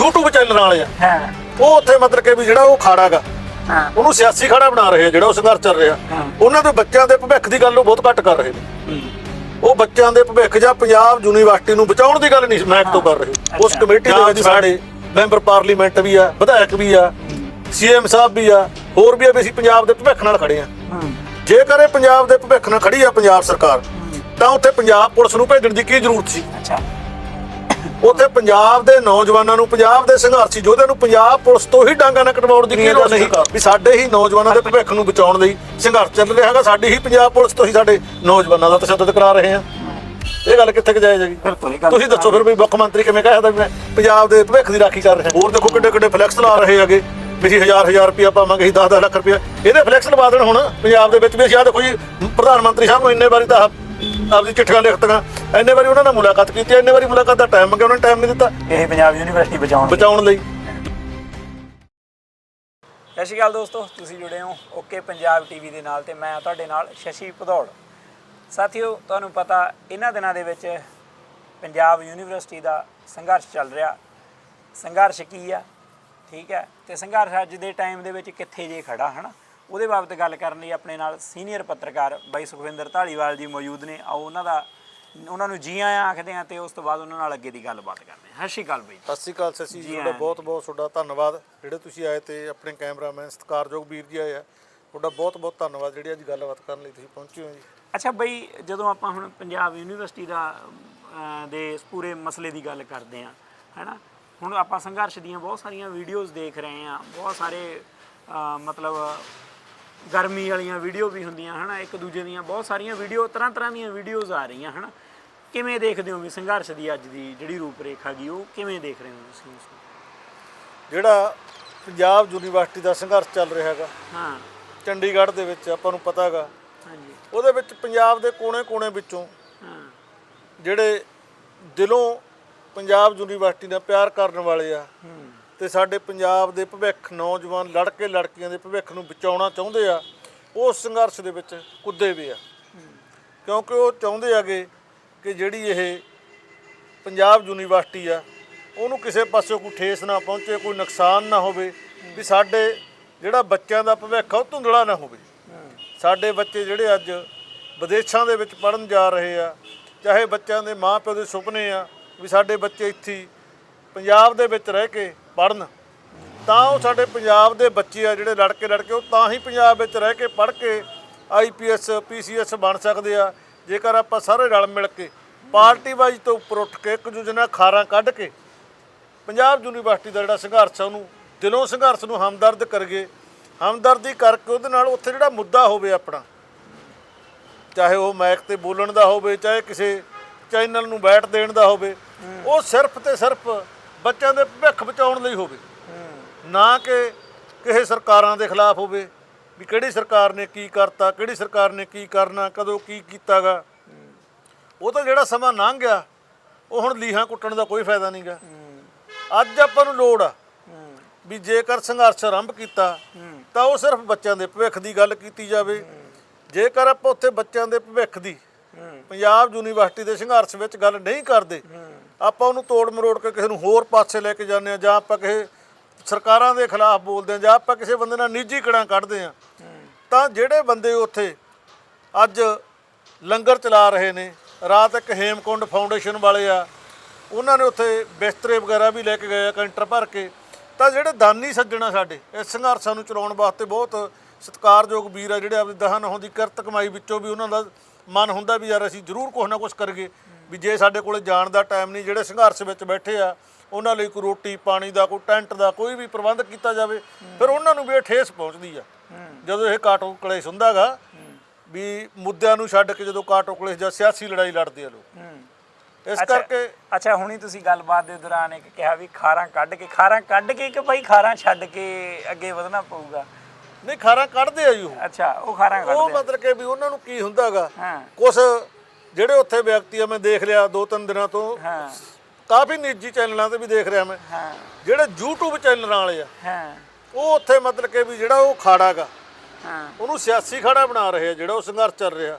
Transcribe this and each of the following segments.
YouTube channel ਵਾਲੇ ਆ। ਹਾਂ। ਉਹ ਉੱਥੇ ਮਤਲਬ ਕਿ ਵੀ ਜਿਹੜਾ ਉਹ ਖਾੜਾਗਾ ਹਾਂ। ਉਹਨੂੰ ਸਿਆਸੀ ਖਾੜਾ ਬਣਾ ਰਹੇ ਆ ਜਿਹੜਾ ਉਹ ਸੰਘਰਸ਼ ਚੱਲ ਰਿਹਾ। ਉਹਨਾਂ ਦੇ ਬੱਚਿਆਂ ਦੇ ਭਵਿੱਖ ਦੀ ਗੱਲ ਉਹ ਬਹੁਤ ਘੱਟ ਕਰ ਰਹੇ ਨੇ। ਉਹ ਬੱਚਿਆਂ ਦੇ ਭਵਿੱਖ ਜਾਂ ਪੰਜਾਬ ਯੂਨੀਵਰਸਿਟੀ ਨੂੰ ਬਚਾਉਣ ਦੀ ਗੱਲ ਨਹੀਂ ਮੈਕ ਤੋਂ ਕਰ ਰਹੇ। ਉਸ। ਕਮੇਟੀ ਦੇ ਵਿੱਚ ਸਾਡੇ ਮੈਂਬਰ ਪਾਰਲੀਮੈਂਟ ਵੀ ਆ ਵਿਧਾਇਕ ਵੀ ਆ ਸੀਐਮ ਸਾਹਿਬ ਵੀ ਆ ਹੋਰ ਵੀ ਆ ਵੀ ਅਸੀਂ ਪੰਜਾਬ ਦੇ ਭਵਿੱਖ ਨਾਲ ਖੜੇ ਆ। ਜੇਕਰ ਇਹ ਪੰਜਾਬ ਦੇ ਭਵਿੱਖ ਨਾਲ ਖੜੀ ਆ ਪੰਜਾਬ ਸਰਕਾਰ ਤਾਂ ਉੱਥੇ ਪੰਜਾਬ ਪੁਲਿਸ ਨੂੰ ਭੇਜਣ ਦੀ ਕੀ ਜ਼ਰੂਰਤ ਸੀ? ਅੱਛਾ। ਉੱਥੇ ਪੰਜਾਬ ਦੇ ਨੌਜਵਾਨਾਂ ਨੂੰ ਪੰਜਾਬ ਦੇ ਸੰਘਰਸ਼ੀ ਯੋਧਿਆਂ ਨੂੰ ਪੰਜਾਬ ਪੁਲਿਸ ਤੋਂ ਹੀ ਡਾਂਗਾ ਨਾ ਕਟਵਾਉਣ ਦੀ ਕੀ ਲੋੜ ਨਹੀਂ ਵੀ ਸਾਡੇ ਹੀ ਨੌਜਵਾਨਾਂ ਦੇ ਭਵਿੱਖ ਨੂੰ ਬਚਾਉਣ ਲਈ ਸੰਘਰਸ਼ ਚੱਲ ਰਿਹਾ ਹੈਗਾ ਸਾਡੀ ਹੀ ਪੰਜਾਬ ਪੁਲਿਸ ਤੋਂ ਹੀ ਸਾਡੇ ਨੌਜਵਾਨਾਂ ਦਾ ਤਸ਼ੱਦਦ ਕਰਾ ਰਹੇ ਆ ਇਹ ਗੱਲ ਕਿੱਥੇ ਕੁ ਗੱਲ ਤੁਸੀਂ ਦੱਸੋ ਫਿਰ ਵੀ ਮੁੱਖ ਮੰਤਰੀ ਕਿਵੇਂ ਕਹਿ ਸਕਦਾ ਵੀ ਮੈਂ ਪੰਜਾਬ ਦੇ ਭਵਿੱਖ ਦੀ ਰਾਖੀ ਕਰ ਰਿਹਾ ਹੋਰ ਦੇਖੋ ਕਿੱਡੇ ਕਿੱਡੇ ਫਲੈਕਸ ਲਾ ਰਹੇ ਹੈਗੇ। ਵੀ ਹਜ਼ਾਰ ਹਜ਼ਾਰ ਰੁਪਇਆ ਪਾਵਾਂਗੇ ਅਸੀਂ 10 10 ਲੱਖ ਰੁਪਇਆ। ਇਹਦੇ ਫਲੈਕਸ ਲਵਾ ਦੇਣ ਹੁਣ। ਪੰਜਾਬ ਦੇ ਵਿੱਚ ਵੀ ਅਸੀਂ ਆਹ ਦੇਖੋ ਜੀ ਪ੍ਰਧਾਨ ਮੰਤਰੀ ਸਾਹਿਬ ਨੂੰ ਇੰਨੇ ਵਾਰੀ ਤਾਂ ਆਪਦੀ ਚਿੱਠੀਆਂ ਲਿਖਤੀਆਂ। ਇੰਨੇ ਵਾਰੀ ਉਹਨਾਂ ਨਾਲ ਮੁਲਾਕਾਤ ਕੀਤੀ ਇੰਨੇ ਵਾਰੀ ਮੁਲਾਕਾਤ ਦਾ ਟਾਈਮ ਮੰਗਿਆ ਉਹਨਾਂ ਨੇ ਟਾਈਮ ਨਹੀਂ ਦਿੱਤਾ? ਇਹ ਪੰਜਾਬ ਯੂਨੀਵਰਸਿਟੀ ਬਚਾਉਣ ਲਈ। ਬਚਾਉਣ ਲਈ। ਸਤਿ ਸ਼੍ਰੀ ਅਕਾਲ ਦੋਸਤੋ ਤੁਸੀਂ ਜੁੜੇ ਹੋ ਓਕੇ ਪੰਜਾਬ ਟੀਵੀ ਦੇ ਨਾਲ ਤੇ ਮੈਂ ਤੁਹਾਡੇ ਨਾਲ ਸ਼ਸ਼ੀ ਭਦੌੜ। ਸਾਥੀਓ ਤੁਹਾਨੂੰ ਪਤਾ ਇਹਨਾਂ ਦਿਨਾਂ ਦੇ ਵਿੱਚ ਪੰਜਾਬ ਯੂਨੀਵਰਸਿਟੀ ਦਾ ਸੰਘਰਸ਼ ਚੱਲ ਰਿਹਾ। ਸੰਘਰਸ਼ ਕੀ ਆ? ਠੀਕ ਹੈ ਤੇ ਸੰਘਰਸ਼ ਅੱਜ ਦੇ ਟਾਈਮ ਦੇ ਵਿੱਚ ਕਿੱਥੇ ਜੇ ਖੜਾ ਹਨਾ? ਉਹਦੇ ਬਾਬਤ ਗੱਲ ਕਰਨ ਲਈ ਆਪਣੇ ਨਾਲ ਸੀਨੀਅਰ ਪੱਤਰਕਾਰ ਬਾਈ ਸੁਖਵਿੰਦਰ ਢਾਲੀਵਾਲ ਜੀ ਮੌਜੂਦ ਨੇ। ਆਓ ਉਹਨਾਂ ਦਾ ਉਹਨਾਂ ਨੂੰ ਜੀ ਆਇਆਂ ਆਖਦੇ ਆ ਤੇ ਉਸ ਤੋਂ ਬਾਅਦ ਉਹਨਾਂ ਨਾਲ ਅੱਗੇ ਦੀ ਗੱਲਬਾਤ ਕਰਦੇ ਹਾਂ ਸਤਿ ਸ਼੍ਰੀ ਅਕਾਲ ਬਾਈ। ਸਤਿ ਸ਼੍ਰੀ ਅਕਾਲ ਸਸੀ ਜੀ ਤੁਹਾਡਾ। ਬਹੁਤ ਬਹੁਤ ਤੁਹਾਡਾ ਧੰਨਵਾਦ। ਜਿਹੜੇ ਤੁਸੀਂ ਆਏ ਤੇ ਆਪਣੇ ਕੈਮਰਾਮੈਨ ਸਤਿਕਾਰਯੋਗ ਵੀਰ ਜੀ ਆਏ ਆ ਤੁਹਾਡਾ ਬਹੁਤ ਬਹੁਤ ਧੰਨਵਾਦ। ਜਿਹੜੀ ਅੱਜ ਗੱਲਬਾਤ ਕਰਨ ਲਈ ਤੁਸੀਂ ਪਹੁੰਚੇ ਹੋ ਜੀ। ਅੱਛਾ ਬਈ ਜਦੋਂ ਆਪਾਂ ਹੁਣ ਪੰਜਾਬ ਯੂਨੀਵਰਸਿਟੀ ਦਾ ਦੇ ਪੂਰੇ ਮਸਲੇ ਦੀ ਗੱਲ ਕਰਦੇ ਆਂ ਹੈਨਾ? ਹੁਣ ਆਪਾਂ ਸੰਘਰਸ਼ ਦੀਆਂ ਬਹੁਤ ਸਾਰੀਆਂ ਵੀਡੀਓਜ਼ ਦੇਖ ਰਹੇ ਆਂ ਬਹੁਤ ਸਾਰੇ ਮਤਲਬ ਗਰਮੀ ਵਾਲੀਆਂ ਵੀਡੀਓ ਵੀ ਹੁੰਦੀਆਂ ਹਨਾ? ਇੱਕ ਦੂਜੇ ਦੀਆਂ ਬਹੁਤ ਸਾਰੀਆਂ ਵੀਡੀਓ ਤਰ੍ਹਾਂ ਤਰ੍ਹਾਂ ਦੀਆਂ ਵੀਡੀਓਜ਼ ਆ ਰਹੀਆਂ ਹਨਾ? ਕਿਵੇਂ ਦੇਖਦੇ ਹੋ ਵੀ ਸੰਘਰਸ਼ ਦੀ ਅੱਜ ਦੀ ਜਿਹੜੀ ਰੂਪਰੇਖਾ ਗਈ ਉਹ ਕਿਵੇਂ ਦੇਖ ਰਹੇ ਹੋ ਤੁਸੀਂ ਉਸ ਨੂੰ? ਜਿਹੜਾ ਪੰਜਾਬ ਯੂਨੀਵਰਸਿਟੀ ਦਾ ਸੰਘਰਸ਼ ਚੱਲ ਰਿਹਾ ਹੈਗਾ ਹਾਂ। ਚੰਡੀਗੜ੍ਹ ਦੇ ਵਿੱਚ ਆਪਾਂ ਨੂੰ ਪਤਾ ਹੈਗਾ ਹਾਂਜੀ। ਉਹਦੇ ਵਿੱਚ ਪੰਜਾਬ ਦੇ ਕੋਨੇ-ਕੋਨੇ ਵਿੱਚੋਂ ਹਾਂ। ਜਿਹੜੇ ਦਿਲੋਂ ਪੰਜਾਬ ਯੂਨੀਵਰਸਿਟੀ ਨਾਲ ਪਿਆਰ ਕਰਨ ਵਾਲੇ ਆ ਹੂੰ। ਤੇ ਸਾਡੇ ਪੰਜਾਬ ਦੇ ਭਵਿੱਖ ਨੌਜਵਾਨ ਲੜਕੇ ਲੜਕੀਆਂ ਦੇ ਭਵਿੱਖ ਨੂੰ ਬਚਾਉਣਾ ਚਾਹੁੰਦੇ ਆ, ਉਹ ਸੰਘਰਸ਼ ਦੇ ਵਿੱਚ ਕੁੱਦੇ ਵੀ ਆ। ਕਿਉਂਕਿ ਉਹ ਚਾਹੁੰਦੇ ਆਗੇ ਕਿ ਜਿਹੜੀ ਇਹ ਪੰਜਾਬ ਯੂਨੀਵਰਸਿਟੀ ਆ, ਉਹਨੂੰ ਕਿਸੇ ਪਾਸੇ ਕੋਈ ਠੇਸ ਨਾ ਪਹੁੰਚੇ, ਕੋਈ ਨੁਕਸਾਨ ਨਾ ਹੋਵੇ, ਵੀ ਸਾਡੇ ਜਿਹੜਾ ਬੱਚਿਆਂ ਦਾ ਭਵਿੱਖ ਆ, ਉਹ ਧੁੰਦਲਾ ਨਾ ਹੋਵੇ। ਸਾਡੇ ਬੱਚੇ ਜਿਹੜੇ ਅੱਜ ਵਿਦੇਸ਼ਾਂ ਦੇ ਵਿੱਚ ਪੜਨ ਜਾ ਰਹੇ ਆ, ਚਾਹੇ ਬੱਚਿਆਂ ਦੇ ਮਾਪਿਓ ਦੇ ਸੁਪਨੇ ਆ, ਵੀ ਸਾਡੇ ਬੱਚੇ ਇੱਥੇ ਪੰਜਾਬ ਦੇ ਵਿੱਚ ਰਹਿ ਕੇ ਪੜਨ ਤਾਂ ਉਹ ਸਾਡੇ ਪੰਜਾਬ ਦੇ ਬੱਚੇ ਆ ਜਿਹੜੇ ਲੜਕੇ ਲੜਕੇ, ਉਹ ਤਾਂ ਹੀ ਪੰਜਾਬ ਵਿੱਚ ਰਹਿ ਕੇ ਪੜ ਕੇ ਆਈਪੀਐਸ ਪੀਸੀਐਸ ਬਣ ਸਕਦੇ ਆ। ਜੇਕਰ ਆਪਾਂ ਸਾਰੇ ਰਲ ਮਿਲ ਕੇ ਪਾਰਟੀ ਵਾਈਜ਼ ਤੋਂ ਉੱਪਰ ਉੱਠ ਕੇ ਇੱਕ ਦੂਜੇ ਨਾਲ ਖਾਰਾਂ ਕੱਢ ਕੇ ਪੰਜਾਬ ਯੂਨੀਵਰਸਿਟੀ ਦਾ ਜਿਹੜਾ ਸੰਘਰਸ਼ ਆ, ਉਹਨੂੰ ਦਿਲੋਂ ਸੰਘਰਸ਼ ਨੂੰ ਹਮਦਰਦ ਕਰਗੇ ਹਮਦਰਦੀ ਕਰਕੇ ਉਹਦੇ ਨਾਲ ਉੱਥੇ ਜਿਹੜਾ ਮੁੱਦਾ ਹੋਵੇ ਆਪਣਾ, ਚਾਹੇ ਉਹ ਮਾਈਕ ਤੇ ਬੋਲਣ ਦਾ ਹੋਵੇ, ਚਾਹੇ ਕਿਸੇ ਚੈਨਲ ਨੂੰ ਬੈਠ ਦੇਣ ਦਾ ਹੋਵੇ, ਉਹ ਸਿਰਫ ਤੇ ਸਿਰਫ ਬੱਚਿਆਂ ਦੇ ਭਵਿੱਖ ਬਚਾਉਣ ਲਈ ਹੋਵੇ। ਨਾ ਕਿ ਕਿਸੇ ਸਰਕਾਰਾਂ ਦੇ ਖਿਲਾਫ ਹੋਵੇ ਵੀ ਕਿਹੜੀ ਸਰਕਾਰ ਨੇ ਕੀ ਕਰਤਾ, ਕਿਹੜੀ ਸਰਕਾਰ ਨੇ ਕੀ ਕਰਨਾ, ਕਦੋਂ ਕੀ ਕੀਤਾਗਾ। ਉਹ ਤਾਂ ਜਿਹੜਾ ਸਮਾਂ ਲੰਘ ਗਿਆ ਉਹ ਹੁਣ ਲੀਹਾਂ ਕੁੱਟਣ ਦਾ ਕੋਈ ਫਾਇਦਾ ਨਹੀਂਗਾ। ਅੱਜ ਆਪਾਂ ਨੂੰ ਲੋੜ ਆ ਵੀ ਜੇਕਰ ਸੰਘਰਸ਼ ਆਰੰਭ ਕੀਤਾ, ਤਾਂ ਉਹ ਸਿਰਫ ਬੱਚਿਆਂ ਦੇ ਭਵਿੱਖ ਦੀ ਗੱਲ ਕੀਤੀ ਜਾਵੇ। ਜੇਕਰ ਆਪਾਂ ਉੱਥੇ ਬੱਚਿਆਂ ਦੇ ਭਵਿੱਖ ਦੀ ਪੰਜਾਬ ਯੂਨੀਵਰਸਿਟੀ ਦੇ ਸੰਘਰਸ਼ ਵਿੱਚ ਗੱਲ ਨਹੀਂ ਕਰਦੇ ਆਪਾਂ ਉਹਨੂੰ ਤੋੜ ਮਰੋੜ ਕੇ ਕਿਸੇ ਨੂੰ ਹੋਰ ਪਾਸੇ ਲੈ ਕੇ ਜਾਂਦੇ ਆ ਜਾਂ ਆਪਾਂ ਕਿਸੇ ਸਰਕਾਰਾਂ ਦੇ ਖਿਲਾਫ ਬੋਲਦੇ ਆ ਜਾਂ ਆਪਾਂ ਕਿਸੇ ਬੰਦੇ ਨਾਲ ਨਿੱਜੀ ਕੜਾਂ ਕੱਢਦੇ ਆ ਤਾਂ ਜਿਹੜੇ ਬੰਦੇ ਉੱਥੇ ਅੱਜ ਲੰਗਰ ਚਲਾ ਰਹੇ ਨੇ, ਰਾਤ ਇੱਕ ਹੇਮਕੁੰਡ ਫਾਊਂਡੇਸ਼ਨ ਵਾਲੇ ਆ, ਉਹਨਾਂ ਨੇ ਉੱਥੇ ਬਿਸਤਰੇ ਵਗੈਰਾ ਵੀ ਲੈ ਕੇ ਗਏ ਆ, ਕੈਂਟਰ ਭਰ ਕੇ, ਤਾਂ ਜਿਹੜੇ ਦਾਨੀ ਸੱਜਣਾ ਸਾਡੇ ਇਸ ਸੰਘਰਸ਼ਾਂ ਨੂੰ ਚਲਾਉਣ ਵਾਸਤੇ ਬਹੁਤ ਸਤਿਕਾਰਯੋਗ ਵੀਰ ਆ, ਜਿਹੜੇ ਆਪਣੀ ਦਹਨ ਹੋਂ ਦੀ ਕਿਰਤ ਕਮਾਈ ਵਿੱਚੋਂ ਵੀ ਉਹਨਾਂ ਦਾ ਮਨ ਹੁੰਦਾ ਵੀ ਯਾਰ ਅਸੀਂ ਜ਼ਰੂਰ ਕੁਛ ਨਾ ਕੁਛ ਕਰਗੇ ਵੀ ਜੇ ਸਾਡੇ ਕੋਲੇ ਜਾਣ ਦਾ ਟਾਈਮ ਨਹੀਂ ਜਿਹੜੇ ਸੰਘਰਸ਼ ਵਿੱਚ ਬੈਠੇ ਆ ਉਹਨਾਂ ਲਈ ਕੋਈ ਰੋਟੀ ਪਾਣੀ ਦਾ ਕੋਈ ਟੈਂਟ ਦਾ ਕੋਈ ਵੀ ਪ੍ਰਬੰਧ ਕੀਤਾ ਜਾਵੇ ਫਿਰ ਉਹਨਾਂ ਨੂੰ ਵੀ ਇਹ ਠੇਸ ਪਹੁੰਚਦੀ ਆ। ਜਦੋਂ ਇਹ ਕਾਟੋ ਕਲੇਸ਼ ਹੁੰਦਾਗਾ ਵੀ ਮੁੱਦਿਆਂ ਨੂੰ ਛੱਡ ਕੇ ਜਦੋਂ ਕਾਟੋ ਕਲੇਸ਼ ਜਾਂ ਸਿਆਸੀ ਲੜਾਈ ਲੜਦੇ ਆ ਲੋਕ। ਇਸ ਕਰਕੇ ਅੱਛਾ ਹੁਣੀ ਤੁਸੀਂ ਗੱਲਬਾਤ ਦੇ ਦੌਰਾਨ ਇੱਕ ਕਿਹਾ ਵੀ ਖਾਰਾਂ ਕੱਢ ਕੇ ਖਾਰਾਂ ਕੱਢ ਕੇ ਕਿ ਭਾਈ ਖਾਰਾਂ ਛੱਡ ਕੇ ਅੱਗੇ ਵਧਣਾ ਪਊਗਾ? ਨਹੀਂ ਖਾਰਾਂ ਕੱਢਦੇ ਆ ਜੀ ਉਹ। ਅੱਛਾ ਉਹ ਖਾਰਾਂ ਉਹ ਕੱਢਦੇ ਆ। ਮਤਲਬ ਕਿ ਵੀ ਉਹਨਾਂ ਨੂੰ ਕੀ ਹੁੰਦਾਗਾ ਹਾਂ। ਕੁਝ ਜਿਹੜੇ ਉੱਥੇ ਵਿਅਕਤੀ ਆ ਮੈਂ ਦੇਖ ਲਿਆ ਦੋ ਤਿੰਨ ਦਿਨਾਂ ਤੋਂ। ਹਾਂ। ਕਾਫੀ ਨਿੱਜੀ ਚੈਨਲਾਂ ਤੇ ਵੀ ਦੇਖ ਰਿਹਾ ਮੈਂ। ਹਾਂ। ਜਿਹੜੇ YouTube ਚੈਨਲਾਂ ਵਾਲੇ ਆ ਹਾਂ। ਉਹ ਉੱਥੇ ਮਤਲਬ ਕਿ ਵੀ ਜਿਹੜਾ ਉਹ ਖਾੜਾਗਾ ਹਾਂ। ਉਹਨੂੰ ਸਿਆਸੀ ਖਾੜਾ ਬਣਾ ਰਹੇ ਆ ਜਿਹੜਾ ਉਹ ਸੰਘਰਸ਼ ਚੱਲ ਰਿਹਾ।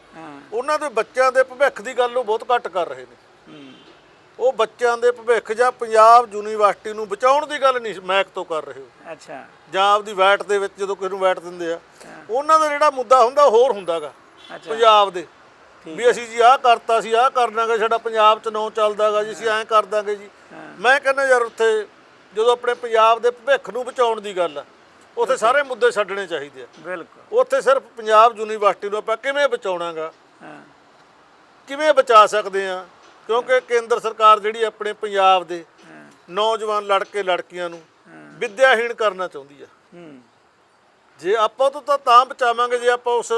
ਉਹਨਾਂ ਦੇ ਬੱਚਿਆਂ ਦੇ ਭਵਿੱਖ ਦੀ ਗੱਲ ਉਹ ਬਹੁਤ ਘੱਟ ਕਰ ਰਹੇ ਨੇ। ਉਹ ਬੱਚਿਆਂ ਦੇ ਭਵਿੱਖ ਜਾਂ ਪੰਜਾਬ ਯੂਨੀਵਰਸਿਟੀ ਨੂੰ ਬਚਾਉਣ ਦੀ ਗੱਲ ਨਹੀਂ ਮੈਕ ਤੋਂ ਕਰ ਰਹੇ ਹੋ ਅੱਛਾ। ਜਾਂ ਆਪਦੀ ਵੈਟ ਦੇ ਵਿੱਚ ਜਦੋਂ ਕਿਸੇ ਨੂੰ ਵੈਟ ਦਿੰਦੇ ਆ ਉਹਨਾਂ ਦਾ ਜਿਹੜਾ ਮੁੱਦਾ ਹੁੰਦਾ ਹੋਰ ਹੁੰਦਾਗਾ ਪੰਜਾਬ ਦੇ। ਵੀ ਅਸੀਂ ਜੀ ਆਹ ਕਰਤਾ ਸੀ ਆਹ ਕਰਨਾਗਾ ਸਾਡਾ ਪੰਜਾਬ ਚ ਨਾਂ ਚੱਲਦਾਗਾ ਜੀ ਅਸੀਂ ਐਂ ਕਰ ਦਾਂਗੇ ਜੀ। ਮੈਂ ਕਹਿੰਦਾ ਯਾਰ ਉੱਥੇ ਜਦੋਂ ਆਪਣੇ ਪੰਜਾਬ ਦੇ ਭਵਿੱਖ ਨੂੰ ਬਚਾਉਣ ਦੀ ਗੱਲ ਆ ਉੱਥੇ ਸਾਰੇ ਮੁੱਦੇ ਛੱਡਣੇ ਚਾਹੀਦੇ ਆ। ਬਿਲਕੁਲ। ਉੱਥੇ ਸਿਰਫ ਪੰਜਾਬ ਯੂਨੀਵਰਸਿਟੀ ਨੂੰ ਆਪਾਂ ਕਿਵੇਂ ਬਚਾਉਣਾਗਾ? ਕਿਵੇਂ ਬਚਾ ਸਕਦੇ ਆ? ਕਿਉਂਕਿ ਕੇਂਦਰ ਸਰਕਾਰ ਜਿਹੜੀ ਆਪਣੇ ਪੰਜਾਬ ਦੇ ਨੌਜਵਾਨ ਲੜਕੇ ਲੜਕੀਆਂ ਨੂੰ ਵਿਦਿਆਹੀਣ ਕਰਨਾ ਚਾਹੁੰਦੀ ਆ। ਜੇ ਆਪਾਂ ਤੋਂ ਤਾਂ ਤਾਂ ਬਚਾਵਾਂਗੇ ਜੇ ਆਪਾਂ ਉਸ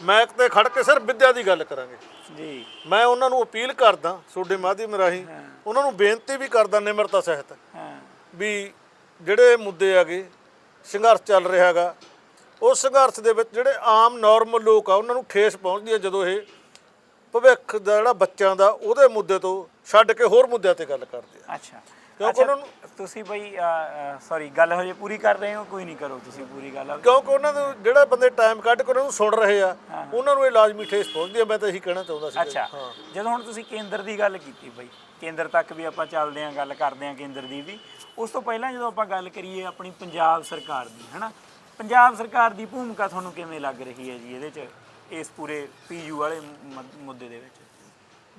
ਮੈਕ ਤੇ ਖੜ ਕੇ ਸਿਰਫ ਵਿਦਿਆ ਦੀ ਗੱਲ ਕਰਾਂਗੇ। ਜੀ। ਮੈਂ ਉਹਨਾਂ ਨੂੰ ਅਪੀਲ ਕਰਦਾ ਤੁਹਾਡੇ ਮਾਧਿਅਮ ਰਾਹੀਂ ਉਹਨਾਂ ਨੂੰ ਬੇਨਤੀ ਵੀ ਕਰਦਾ ਨਿਮਰਤਾ ਸਹਿਤ ਹਾਂ। ਵੀ ਜਿਹੜੇ ਮੁੱਦੇ ਆਗੇ ਸੰਘਰਸ਼ ਚੱਲ ਰਿਹਾ ਹੈਗਾ ਉਸ ਸੰਘਰਸ਼ ਦੇ ਵਿੱਚ ਜਿਹੜੇ ਆਮ ਨਾਰਮਲ ਲੋਕ ਆ ਉਹਨਾਂ ਨੂੰ ਠੇਸ ਪਹੁੰਚਦੀ ਹੈ ਜਦੋਂ ਇਹ ਭਵਿੱਖ ਦਾ ਜਿਹੜਾ ਬੱਚਿਆਂ ਦਾ ਉਹਦੇ ਮੁੱਦੇ ਤੋਂ ਛੱਡ ਕੇ ਹੋਰ ਮੁੱਦਿਆਂ ਤੇ ਗੱਲ ਕਰਦੇ ਆ। ਅੱਛਾ। ਕਿਉਂਕਿ ਉਹਨਾਂ ਨੂੰ- ਤੁਸੀਂ ਬਈ ਸੌਰੀ ਗੱਲ ਹਜੇ ਪੂਰੀ ਕਰ ਰਹੇ ਹੋ ਕੋਈ ਨਹੀਂ ਕਰੋ ਤੁਸੀਂ ਪੂਰੀ ਗੱਲ। ਕਿਉਂਕਿ ਉਹਨਾਂ ਨੂੰ ਜਿਹੜਾ ਬੰਦੇ ਟਾਈਮ ਕੱਢ ਕੇ ਉਹਨਾਂ ਨੂੰ ਸੁਣ ਰਹੇ ਆ ਉਹਨਾਂ ਨੂੰ ਇਹ ਲਾਜ਼ਮੀ ਠੇਸ ਪਹੁੰਚਦੀ ਹੈ ਮੈਂ ਤਾਂ ਇਹੀ ਕਹਿਣਾ ਚਾਹੁੰਦਾ ਸੀ ਅੱਛਾ। ਜਦੋਂ ਹੁਣ ਤੁਸੀਂ ਕੇਂਦਰ ਦੀ ਗੱਲ ਕੀਤੀ ਬਈ ਕੇਂਦਰ ਤੱਕ ਵੀ ਆਪਾਂ ਚੱਲਦੇ ਆਂ ਗੱਲ ਕਰਦੇ ਆਂ ਕੇਂਦਰ ਦੀ ਵੀ ਉਸ ਤੋਂ ਪਹਿਲਾਂ ਜਦੋਂ ਆਪਾਂ ਗੱਲ ਕਰੀਏ ਆਪਣੀ ਪੰਜਾਬ ਸਰਕਾਰ ਦੀ ਹਨਾ? ਪੰਜਾਬ ਸਰਕਾਰ ਦੀ ਭੂਮਿਕਾ ਤੁਹਾਨੂੰ ਕਿਵੇਂ ਲੱਗ ਰਹੀ ਹੈ ਜੀ ਇਹਦੇ 'ਚ ਇਸ ਪੂਰੇ ਪੀਯੂ ਵਾਲੇ ਮੁੱਦੇ ਦੇ ਵਿੱਚ?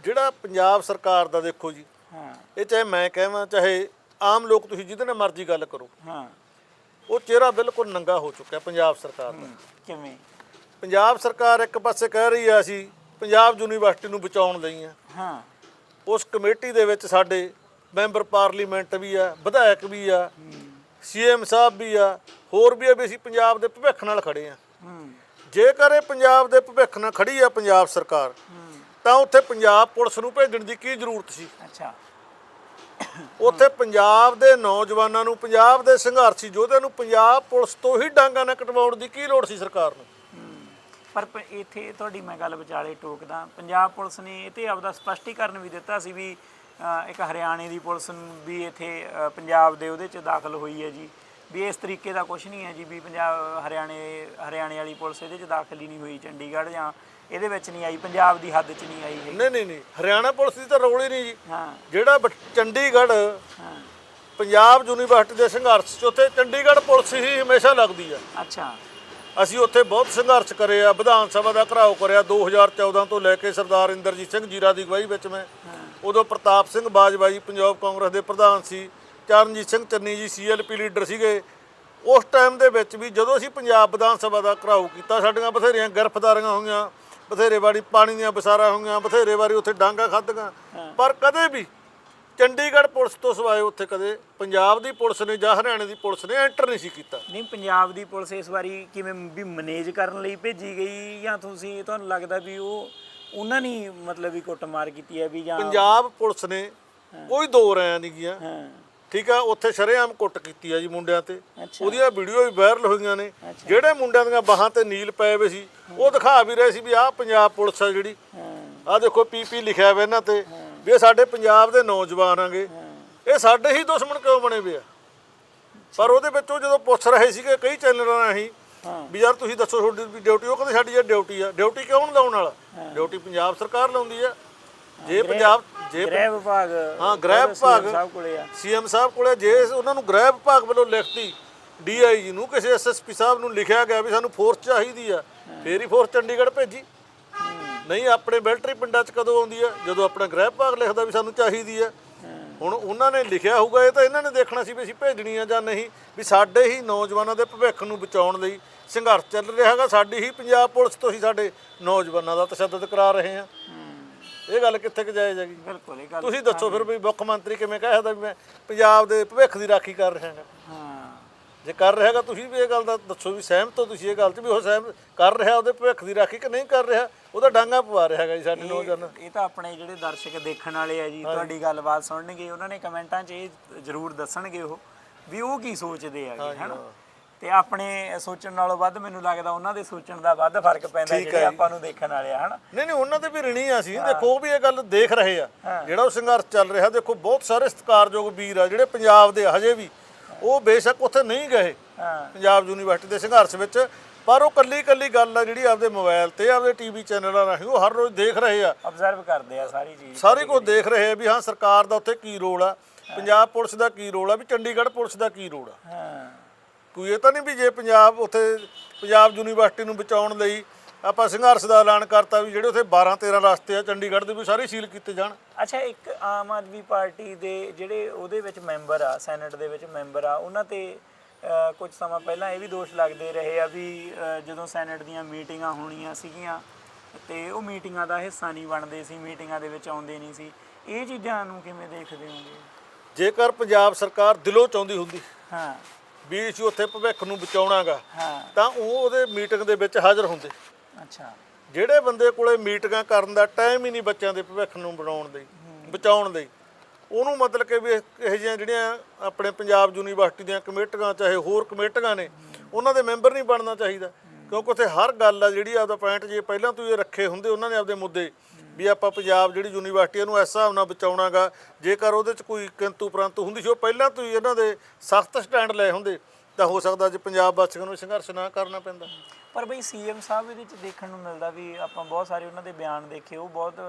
ਜਿਹੜਾ ਪੰਜਾਬ ਸਰਕਾਰ ਦਾ ਦੇਖੋ ਜੀ ਹਾਂ। ਇਹ ਚਾਹੇ ਮੈਂ ਕਹਾਂ ਚਾਹੇ ਆਮ ਲੋਕ ਤੁਸੀਂ ਜਿਹਦੇ ਨਾਲ ਮਰਜ਼ੀ ਗੱਲ ਕਰੋ। ਹਾਂ। ਉਹ ਚਿਹਰਾ ਬਿਲਕੁਲ ਨੰਗਾ ਹੋ ਚੁੱਕਿਆ ਪੰਜਾਬ ਸਰਕਾਰ ਦਾ। ਕਿਵੇਂ? ਪੰਜਾਬ ਸਰਕਾਰ ਇੱਕ ਪਾਸੇ ਕਹਿ ਰਹੀ ਆ ਅਸੀਂ ਪੰਜਾਬ ਯੂਨੀਵਰਸਿਟੀ ਨੂੰ ਬਚਾਉਣ ਲਈ ਆ। ਹਾਂ। ਉਸ ਕਮੇਟੀ ਦੇ ਵਿੱਚ ਸਾਡੇ ਮੈਂਬਰ ਪਾਰਲੀਮੈਂਟ ਵੀ ਆ ਵਿਧਾਇਕ ਵੀ ਆ ਸੀਐਮ ਸਾਹਿਬ ਵੀ ਆ ਹੋਰ ਵੀ ਆ ਵੀ ਅਸੀਂ ਪੰਜਾਬ ਦੇ ਭਵਿੱਖ ਨਾਲ ਖੜੇ ਆ। ਹੂੰ। ਜੇਕਰ ਇਹ ਪੰਜਾਬ ਦੇ ਭਵਿੱਖ ਨਾਲ ਖੜੀ ਆ ਪੰਜਾਬ ਸਰਕਾਰ ਤਾਂ ਉੱਥੇ ਪੰਜਾਬ ਪੁਲਿਸ ਨੂੰ ਭੇਜਣ ਦੀ ਕੀ ਜ਼ਰੂਰਤ ਸੀ? ਅੱਛਾ। ਉੱਥੇ ਪੰਜਾਬ ਦੇ ਨੌਜਵਾਨਾਂ ਨੂੰ ਪੰਜਾਬ ਦੇ ਸੰਘਰਸ਼ੀ ਯੋਧਿਆਂ ਨੂੰ ਪੰਜਾਬ ਪੁਲਿਸ ਤੋਂ ਹੀ ਡਾਂਗਾ ਨਾ ਕਟਵਾਉਣ ਦੀ ਕੀ ਲੋੜ ਸੀ ਸਰਕਾਰ ਨੂੰ? ਪਰ ਇੱਥੇ ਤੁਹਾਡੀ ਮੈਂ ਗੱਲ ਵਿਚਾਲੇ ਟੋਕਦਾ ਪੰਜਾਬ ਪੁਲਿਸ ਨੇ ਇਹ ਤੇ ਆਪਦਾ ਸਪਸ਼ਟੀਕਰਨ ਵੀ ਦਿੱਤਾ ਸੀ ਵੀ ਇੱਕ ਹਰਿਆਣੇ ਦੀ ਪੁਲਿਸ ਵੀ ਇੱਥੇ ਪੰਜਾਬ ਦੇ ਉਹਦੇ ਚ ਦਾਖਲ ਹੋਈ ਹੈ ਜੀ। ਵੀ ਇਸ ਤਰੀਕੇ ਦਾ ਕੁਝ ਨਹੀਂ ਹੈ ਜੀ ਵੀ ਪੰਜਾਬ ਹਰਿਆਣੇ ਹਰਿਆਣੇ ਵਾਲੀ ਪੁਲਿਸ ਇਹਦੇ ਚ ਦਾਖਲ ਹੀ ਨਹੀਂ ਹੋਈ ਚੰਡੀਗੜ੍ਹ ਜਾਂ ਇਹਦੇ ਵਿੱਚ ਨਹੀਂ ਆਈ ਪੰਜਾਬ ਦੀ ਹੱਦ ਚ ਨਹੀਂ ਆਈ ਨਹੀਂ ਨਹੀਂ ਨਹੀਂ ਹਰਿਆਣਾ ਪੁਲਿਸ ਦੀ ਤਾਂ ਰੋਲ ਹੀ ਨਹੀਂ ਜੀ। ਹਾਂ। ਜਿਹੜਾ ਬ- ਚੰਡੀਗੜ੍ਹ ਹਾਂ। ਪੰਜਾਬ ਯੂਨੀਵਰਸਿਟੀ ਦੇ ਸੰਘਰਸ਼ 'ਚ ਉੱਥੇ ਚੰਡੀਗੜ੍ਹ ਪੁਲਿਸ ਹੀ ਹਮੇਸ਼ਾ ਲੱਗਦੀ ਆ। ਅੱਛਾ। ਅਸੀਂ ਉੱਥੇ ਬਹੁਤ ਸੰਘਰਸ਼ ਕਰੇ ਆ ਵਿਧਾਨ ਸਭਾ ਦਾ ਘਰਾਓ ਕਰਿਆ 2014 ਤੋਂ ਲੈ ਕੇ ਸਰਦਾਰ ਇੰਦਰਜੀਤ ਸਿੰਘ ਜੀਰਾ ਦੀ ਅਗਵਾਈ ਵਿੱਚ ਮੈਂ। ਉਦੋਂ ਪ੍ਰਤਾਪ ਸਿੰਘ ਬਾਜਵਾ ਜੀ ਪੰਜਾਬ ਕਾਂਗਰਸ ਦੇ ਪ੍ਰਧਾਨ ਸੀ ਚਰਨਜੀਤ ਸਿੰਘ ਚੰਨੀ ਜੀ ਸੀਐਲਪੀ ਲੀਡਰ ਸੀਗੇ। ਉਸ ਟਾਈਮ ਦੇ ਵਿੱਚ ਵੀ ਜਦੋਂ ਅਸੀਂ ਪੰਜਾਬ ਵਿਧਾਨ ਸਭਾ ਦਾ ਘਰਾਓ ਕੀਤਾ ਸਾਡੀਆਂ ਬਥੇਰੀਆਂ ਗ੍ਰਿਫਤਾਰੀਆਂ ਹੋਈਆਂ। ਬਥੇਰੇ ਵਾਰੀ ਪਾਣੀ ਦੀਆਂ ਬਸਾਰਾਂ ਹੋਈਆਂ ਬਥੇਰੇ ਵਾਰੀ ਉੱਥੇ ਡਾਂਗਾ ਖਾਧੀਆਂ। ਪਰ ਕਦੇ ਵੀ ਚੰਡੀਗੜ੍ਹ ਪੁਲਿਸ ਤੋਂ ਸਿਵਾਏ ਉੱਥੇ ਕਦੇ ਪੰਜਾਬ ਦੀ ਪੁਲਿਸ ਨੇ ਜਾਂ ਹਰਿਆਣੇ ਦੀ ਪੁਲਿਸ ਨੇ ਐਂਟਰ ਨਹੀਂ ਸੀ ਕੀਤਾ। ਨਹੀਂ ਪੰਜਾਬ ਦੀ ਪੁਲਿਸ ਇਸ ਵਾਰੀ ਕਿਵੇਂ ਵੀ ਮੈਨੇਜ ਕਰਨ ਲਈ ਭੇਜੀ ਗਈ ਜਾਂ ਤੁਸੀਂ ਤੁਹਾਨੂੰ ਲੱਗਦਾ ਵੀ ਉਹ ਉਹਨਾਂ ਨੇ ਮਤਲਬ ਵੀ ਕੁੱਟਮਾਰ ਕੀਤੀ ਹੈ ਵੀ ਜਾਂ ਪੰਜਾਬ ਪੁਲਿਸ ਨੇ ਕੋਈ ਦੋ ਰਾਇਆਂ ਨਹੀਂ ਗਿਆ ਹਾਂ। ਠੀਕ ਆ ਉੱਥੇ ਸ਼ਰੇਆਮ ਕੁੱਟ ਕੀਤੀ ਆ ਜੀ ਮੁੰਡਿਆਂ ਤੇ। ਅੱਛਾ। ਉਹਦੀਆਂ ਵੀਡੀਓ ਵੀ ਵਾਇਰਲ ਹੋਈਆਂ ਨੇ। ਜਿਹੜੇ ਮੁੰਡਿਆਂ ਦੀਆਂ ਬਾਹਾਂ ਤੇ ਨੀਲ ਪਏ ਹੋਏ ਸੀ ਉਹ ਦਿਖਾ ਵੀ ਰਹੇ ਸੀ ਵੀ ਆਹ ਪੰਜਾਬ ਪੁਲਿਸ ਆ ਜਿਹੜੀ। ਹਾਂ। ਆਹ ਦੇਖੋ ਪੀਪੀ ਲਿਖਿਆ ਹੋਇਆ ਇਹਨਾਂ ਤੇ ਵੀ ਇਹ ਸਾਡੇ ਪੰਜਾਬ ਦੇ ਨੌਜਵਾਨ ਆਂਗੇ। ਇਹ ਸਾਡੇ ਹੀ ਦੁਸ਼ਮਣ ਕਿਉਂ ਬਣੇ ਹੋਏ ਆ? ਪਰ ਉਹਦੇ ਵਿੱਚ ਉਹ ਜਦੋਂ ਪੁੱਛ ਰਹੇ ਸੀਗੇ ਕਈ ਚੈਨਲਾਂ ਰਾਹੀਂ ਹਾਂ। ਵੀ ਯਾਰ ਤੁਸੀਂ ਦੱਸੋ ਤੁਹਾਡੀ ਵੀ ਡਿਊਟੀ ਉਹ ਕਹਿੰਦੇ ਸਾਡੀ ਇਹ ਡਿਊਟੀ ਆ। ਡਿਊਟੀ ਕਿਉਂ ਨੀ ਲਾਉਣ ਵਾਲਾ? ਡਿਊਟੀ ਪੰਜਾਬ ਸਰਕਾਰ ਲਾਉਂਦੀ ਆ। ਜੇ ਪੰਜਾਬ ਜੇ ਗ੍ਰਹਿ ਵਿਭਾਗ ਹਾਂ, ਗ੍ਰਹਿ ਵਿਭਾਗ। ਸਾਹਿਬ ਕੋਲੇ ਆ। ਸੀਐਮ ਸਾਹਿਬ ਕੋਲੇ ਜੇ ਉਹਨਾਂ ਨੂੰ ਗ੍ਰਹਿ ਵਿਭਾਗ ਵੱਲੋਂ ਲਿਖਤੀ ਡੀਆਈਜੀ ਨੂੰ ਕਿਸੇ ਐਸਐਸਪੀ ਸਾਹਿਬ ਨੂੰ ਲਿਖਿਆ ਗਿਆ ਵੀ ਸਾਨੂੰ ਫੋਰਸ ਚਾਹੀਦੀ ਆ ਫੇਰ ਹੀ ਫੋਰਸ ਚੰਡੀਗੜ੍ਹ ਭੇਜੀ। ਨਹੀਂ ਆਪਣੇ ਮਿਲਟਰੀ ਪਿੰਡਾਂ 'ਚ ਕਦੋਂ ਆਉਂਦੀ ਆ? ਜਦੋਂ ਆਪਣਾ ਗ੍ਰਹਿ ਵਿਭਾਗ ਲਿਖਦਾ ਵੀ ਸਾਨੂੰ ਚਾਹੀਦੀ ਆ। ਹੁਣ ਉਹਨਾਂ ਨੇ ਲਿਖਿਆ ਹੋਊਗਾ ਇਹ ਤਾਂ ਇਹਨਾਂ ਨੇ ਦੇਖਣਾ ਸੀ ਵੀ ਅਸੀਂ ਭੇਜਣੀ ਆ ਜਾਂ ਨਹੀਂ ਵੀ ਸਾਡੇ ਹੀ ਨੌਜਵਾਨਾਂ ਦੇ ਭਵਿੱਖ ਨੂੰ ਬਚਾਉਣ ਲਈ ਸੰਘਰਸ਼ ਚੱਲ ਰਿਹਾ ਹੈਗਾ। ਸਾਡੀ ਹੀ ਪੰਜਾਬ ਪੁਲਿਸ ਤੋਂ ਹੀ ਸਾਡੇ ਨੌਜਵਾਨਾਂ ਦਾ ਤਸ਼ੱਦਦ ਕਰਾ ਰਹੇ ਆ। ਇਹ ਗੱਲ ਕਿੱਥੇ ਕੁ ਜਾਇਜ਼ ਹੈਗੀ? ਬਿਲਕੁਲ ਇਹ ਗੱਲ ਤੁਸੀਂ ਦੱਸੋ ਫਿਰ ਵੀ ਮੁੱਖ ਮੰਤਰੀ ਕਿਵੇਂ ਕਹਿ ਸਕਦਾ ਵੀ ਮੈਂ ਪੰਜਾਬ ਦੇ ਭਵਿੱਖ ਦੀ ਰਾਖੀ ਕਰ ਰਿਹਾ ਹਾਂ ਹਾਂ। ਜੇ ਕਰ ਰਿਹਾ ਹੈਗਾ ਤੁਸੀਂ ਵੀ ਇਹ ਗੱਲ ਦਾ ਦੱਸੋ ਵੀ ਸਹਿਮਤ ਹੋ ਤੁਸੀਂ ਇਹ ਗੱਲ 'ਚ ਵੀ ਉਹ ਸਹਿਮ ਕਰ ਰਿਹਾ ਉਹਦੇ ਭਵਿੱਖ ਦੀ ਰਾਖੀ ਕਿ ਨਹੀਂ ਕਰ ਰਿਹਾ? ਉਹਦਾ ਡਾਂਗਾ ਪਵਾ ਰਿਹਾ ਹੈਗਾ ਜੀ ਸਾਡੇ ਨੌਜਵਾਨ। ਇਹ ਤਾਂ ਆਪਣੇ ਜਿਹੜੇ ਦਰਸ਼ਕ ਦੇਖਣ ਵਾਲੇ ਆ ਜੀ ਤੁਹਾਡੀ ਗੱਲਬਾਤ ਸੁਣਨਗੇ ਉਹਨਾਂ ਨੇ ਕਮੈਂਟਾਂ 'ਚ ਇਹ ਜ਼ਰੂਰ ਦੱਸਣਗੇ ਉਹ ਵੀ ਉਹ ਕੀ ਸੋਚਦੇ ਆਗੇ ਹਨਾ? ਤੇ ਆਪਣੇ ਸੋਚਣ ਨਾਲੋਂ ਵੱਧ ਮੈਨੂੰ ਲੱਗਦਾ ਉਹਨਾਂ ਦੇ ਸੋਚਣ ਦਾ ਵੱਧ ਫ਼ਰਕ ਪੈਂਦਾ ਜਿਹੜੇ ਆਪਾਂ ਨੂੰ ਦੇਖਣ ਵਾਲੇ ਆ ਹਨਾ? ਨਹੀਂ ਨਹੀਂ ਉਹਨਾਂ ਤੇ ਵੀ ਰਣੀ ਆ ਸੀ ਦੇਖੋ ਉਹ ਵੀ ਇਹ ਗੱਲ ਦੇਖ ਰਹੇ ਆ। ਜਿਹੜਾ ਉਹ ਸੰਘਰਸ਼ ਚੱਲ ਰਿਹਾ ਦੇਖੋ ਬਹੁਤ ਸਾਰੇ ਸਤਿਕਾਰਯੋਗ ਵੀਰ ਆ ਜਿਹੜੇ ਪੰਜਾਬ ਦੇ ਹਜੇ ਵੀ। ਉਹ ਬੇਸ਼ੱਕ ਉੱਥੇ ਨਹੀਂ ਗਏ ਪੰਜਾਬ ਯੂਨੀਵਰਸਿਟੀ ਦੇ ਸੰਘਰਸ਼ ਵਿੱਚ। ਪਰ ਉਹ ਕੱਲੀ ਕੱਲੀ ਗੱਲ ਆ ਜਿਹੜੀ ਆਪਦੇ ਮੋਬਾਈਲ ਤੇ ਆਪਦੇ ਟੀਵੀ ਚੈਨਲਾਂ ਰਾਹੀਂ ਉਹ ਹਰ ਰੋਜ਼ ਦੇਖ ਰਹੇ ਆ। ਆਬਜ਼ਰਵ ਕਰਦੇ ਆ ਸਾਰੀ ਚੀਜ਼। ਸਾਰੇ ਕੁਝ ਦੇਖ ਰਹੇ ਆ ਵੀ ਹਾਂ ਸਰਕਾਰ ਦਾ ਉੱਥੇ ਕੀ ਰੋਲ ਆ? ਪੰਜਾਬ ਪੁਲਿਸ ਦਾ ਕੀ ਰੋਲ ਆ? ਵੀ ਚੰਡੀਗੜ੍ਹ ਪੁਲਿਸ ਦਾ ਕੀ ਰੋਲ ਆ? ਹਾਂ। ਕੋਈ ਇਹ ਤਾਂ ਨਹੀਂ ਵੀ ਜੇ ਪੰਜਾਬ ਉੱਥੇ ਪੰਜਾਬ ਯੂਨੀਵਰਸਿਟੀ ਨੂੰ ਬਚਾਉਣ ਲਈ ਆਪਾਂ ਸੰਘਰਸ਼ ਦਾ ਐਲਾਨ ਕਰਤਾ ਵੀ ਜਿਹੜੇ ਉੱਥੇ 12 13 ਰਸਤੇ ਆ ਚੰਡੀਗੜ੍ਹ ਦੇ ਵੀ ਸਾਰੇ ਸੀਲ ਕੀਤੇ ਜਾਣ। ਅੱਛਾ ਇੱਕ ਆਮ ਆਦਮੀ ਪਾਰਟੀ ਦੇ ਜਿਹੜੇ ਉਹਦੇ ਵਿੱਚ ਮੈਂਬਰ ਆ ਸੈਨੇਟ ਦੇ ਵਿੱਚ ਮੈਂਬਰ ਆ ਉਹਨਾਂ ਤੇ ਕੁਝ ਸਮਾਂ ਪਹਿਲਾਂ ਇਹ ਵੀ ਦੋਸ਼ ਲੱਗਦੇ ਰਹੇ ਆ ਵੀ ਜਦੋਂ ਸੈਨੇਟ ਦੀਆਂ ਮੀਟਿੰਗਾਂ ਹੋਣੀਆਂ ਸੀਗੀਆਂ ਤੇ ਉਹ ਮੀਟਿੰਗਾਂ ਦਾ ਹਿੱਸਾ ਨਹੀਂ ਬਣਦੇ ਸੀ ਮੀਟਿੰਗਾਂ ਦੇ ਵਿੱਚ ਆਉਂਦੇ ਨਹੀਂ ਸੀ। ਇਹ ਚੀਜ਼ਾਂ ਨੂੰ ਕਿਵੇਂ ਦੇਖਦੇ ਹੋਗੇ ਜੇਕਰ ਪੰਜਾਬ ਸਰਕਾਰ ਦਿਲੋਂ ਚਾਹੁੰਦੀ ਹੁੰਦੀ ਹਾਂ। ਵੀ ਅਸੀਂ ਉੱਥੇ ਭਵਿੱਖ ਨੂੰ ਬਚਾਉਣਾਗਾ ਹਾਂ। ਤਾਂ ਉਹ ਉਹਦੇ ਮੀਟਿੰਗ ਦੇ ਵਿੱਚ ਹਾਜ਼ਰ ਹੁੰਦੇ। ਅੱਛਾ। ਜਿਹੜੇ ਬੰਦੇ ਕੋਲੇ ਮੀਟਿੰਗਾਂ ਕਰਨ ਦਾ ਟਾਈਮ ਹੀ ਨਹੀਂ ਬੱਚਿਆਂ ਦੇ ਭਵਿੱਖ ਨੂੰ ਬਣਾਉਣ ਲਈ ਬਚਾਉਣ ਲਈ ਉਹਨੂੰ ਮਤਲਬ ਕਿ ਵੀ ਇਹ ਇਹੋ ਜਿਹੀਆਂ ਜਿਹੜੀਆਂ ਆਪਣੇ ਪੰਜਾਬ ਯੂਨੀਵਰਸਿਟੀ ਦੀਆਂ ਕਮੇਟੀਆਂ ਚਾਹੇ ਹੋਰ ਕਮੇਟੀਆਂ ਨੇ ਉਹਨਾਂ ਦੇ ਮੈਂਬਰ ਨਹੀਂ ਬਣਨਾ ਚਾਹੀਦਾ। ਕਿਉਂਕਿ ਉੱਥੇ ਹਰ ਗੱਲ ਆ ਜਿਹੜੀ ਆਪਦਾ ਪੁਆਇੰਟ ਜੇ ਪਹਿਲਾਂ ਤੋਂ ਹੀ ਰੱਖੇ ਹੁੰਦੇ ਉਹਨਾਂ ਨੇ ਆਪਦੇ ਮੁੱਦੇ ਵੀ ਆਪਾਂ ਪੰਜਾਬ ਜਿਹੜੀ ਯੂਨੀਵਰਸਿਟੀ ਇਹਨੂੰ ਇਸ ਹਿਸਾਬ ਨਾਲ ਬਚਾਉਣਾਗਾ। ਜੇਕਰ ਉਹਦੇ 'ਚ ਕੋਈ ਕਿੰਤੂ ਪ੍ਰੰਤੂ ਹੁੰਦੀ ਸੀ, ਉਹ ਪਹਿਲਾਂ ਤੋਂ ਹੀ ਇਹਨਾਂ ਦੇ ਸਖਤ ਸਟੈਂਡ ਲਏ ਹੁੰਦੇ, ਤਾਂ ਹੋ ਸਕਦਾ ਜੇ ਪੰਜਾਬ ਵਾਸੀਆਂ ਨੂੰ ਸੰਘਰਸ਼ ਨਾ ਕਰਨਾ ਪੈਂਦਾ। ਪਰ ਬਈ ਸੀਐਮ ਸਾਹਿਬ ਇਹਦੇ ਚ ਦੇਖਣ ਨੂੰ ਮਿਲਦਾ ਵੀ ਆਪਾਂ ਬਹੁਤ ਸਾਰੇ ਉਹਨਾਂ ਦੇ ਬਿਆਨ ਦੇਖੇ, ਉਹ ਬਹੁਤ